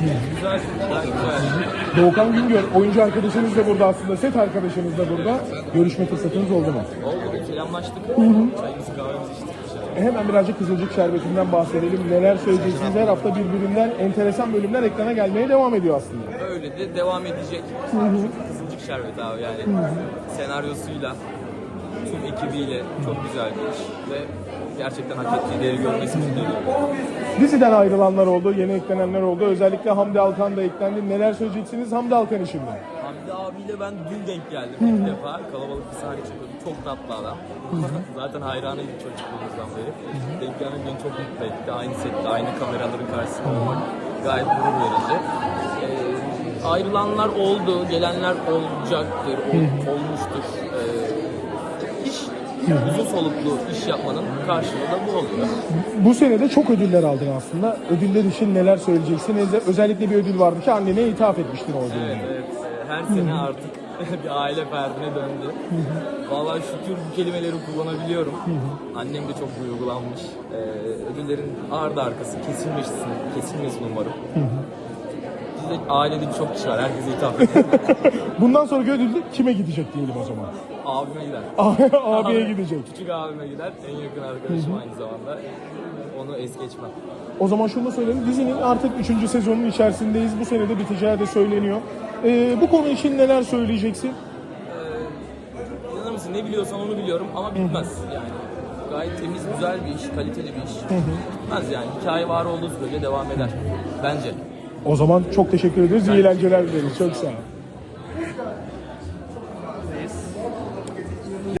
Güzel, güzel, güzel. Doğukan Güngör, oyuncu arkadaşınız da burada aslında, set arkadaşınız da burada. Görüşme fırsatınız oldu mu? Oldu, selamlaştık. Çayımızı kahvemizi içtik. E, Hemen birazcık Kızılcık Şerbeti'nden bahsedelim. Neler söyleyeceksiniz? Her hafta birbirinden enteresan bölümler ekrana gelmeye devam ediyor aslında. Öyle de devam edecek. Kızılcık Şerbeti abi yani. Senaryosuyla, tüm ekibiyle çok güzel bir iş. Ve gerçekten hak ettiği değeri görmesini diliyorum. Diziden ayrılanlar oldu, yeni eklenenler oldu. Özellikle Hamdi Alkan da eklendi. Neler söyleyeceksiniz Hamdi Alkan işinde? Hamdi abiyle ben dün denk geldim ilk defa. Kalabalık bir sahne çekiyorduk. Çok tatlı adam. Zaten hayranıydım çocukluğumuzdan beri. Denk gelmek beni çok mutlu etti. Aynı sette, aynı kameraların karşısında olmak gayet gurur verici. Ee, ayrılanlar oldu, gelenler olacaktır, ol- olmuştur. Ee, uzun soluklu iş yapmanın karşılığı da bu oluyor. Bu sene de çok ödüller aldın aslında. Ödüller için neler söyleyeceksiniz? Özellikle bir ödül vardı ki annene ithaf etmiştin o ödülü. Evet, evet. Her sene artık bir aile ferdine döndü. Vallahi şükür bu kelimeleri kullanabiliyorum. Annem de çok duygulanmış. Ee, ödüllerin ardı arkası kesilmesin, kesilmesin umarım. Bizde ailede çok kişi var. Herkese hitap ediyor. Bundan sonraki ödül de kime gidecek diyelim o zaman? Abime gider. Abiye gidecek. Küçük abime gider. En yakın arkadaşım aynı zamanda. Onu es geçmem. O zaman şunu da söyleyelim. Dizinin artık 3. sezonun içerisindeyiz. Bu sene de biteceği de söyleniyor. Ee, bu konu için neler söyleyeceksin? İnanır mısın ne biliyorsan onu biliyorum ama bitmez yani. Gayet temiz, güzel bir iş, kaliteli bir iş. Bitmez yani. Hikaye var olduğu sürece devam eder. Bence. O zaman çok teşekkür ederiz. İyi eğlenceler dileriz. Çok sağ ol.